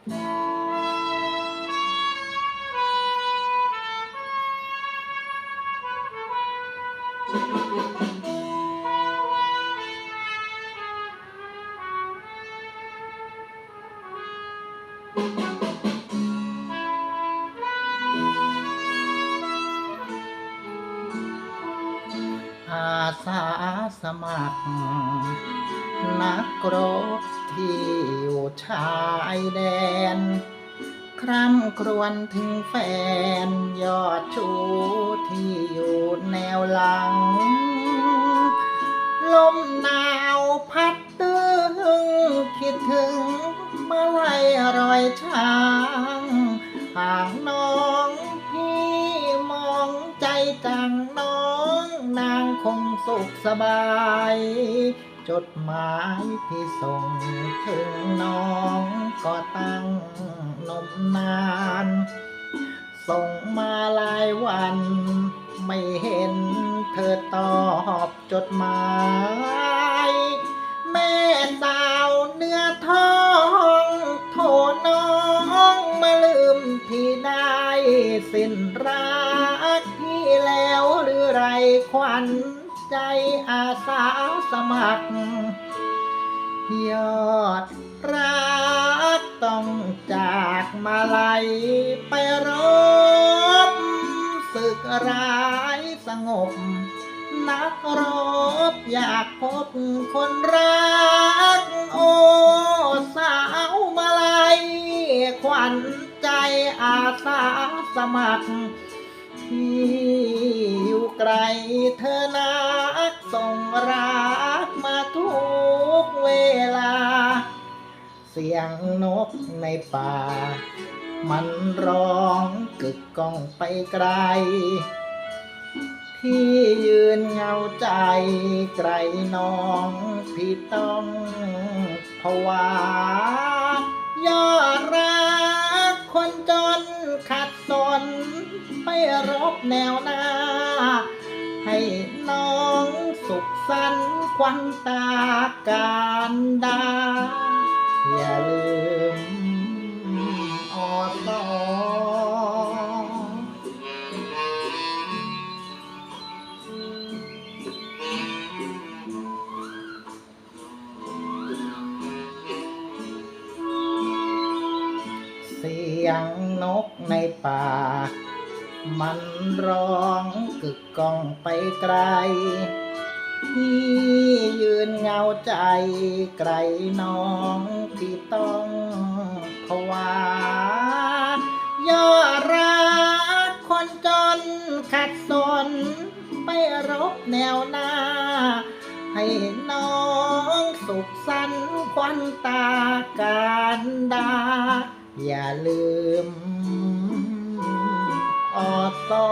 อาสาสมัคร แดน คร่ำครวญถึงแฟน ยอดชูที่อยู่แนวหลัง ลมหนาวพัดตึง คิดถึงเมื่อไรรอยช้างหางน้องพี่มองใจจังน้องนางคงสุขสบาย จดหมายที่ส่งถึง ก็ตั้งนมนาน ส่งมาหลายวัน ไม่เห็นเธอตอบจดหมาย แม่สาวเนื้อทองโทน้องมาลืมพี่ได้สิ้นรักพี่แล้วหรือไรควันใจอาสาสมัคร ยอดรัก ต้องจากมาลัยไปรบศึกร้ายสงบ นักรบอยากพบคนรัก โอสาวมาลัยขวัญใจอาสาสมัครที่อยู่ไกลเธอนักส่งรักมา สียงนกในป่า มันร้องกึกก้องไปไกล พี่ยืนเหงาใจไกลน้อง พี่ต้องภาวายอดรักคนจนขัดสนไปรบแนวหน้า ให้น้องสุขสันต์ควันตาการดา อย่าลืมอดตอเสียงนกในป่า มันร้องกึกก้องไปไกล ที่ยืนเงาใจไกลน้องที่ต้องภาวายอรักคนจนขัดสนไปรบแนวหน้า ให้น้องสุขสันต์ควันตาการดา อย่าลืมอดตอ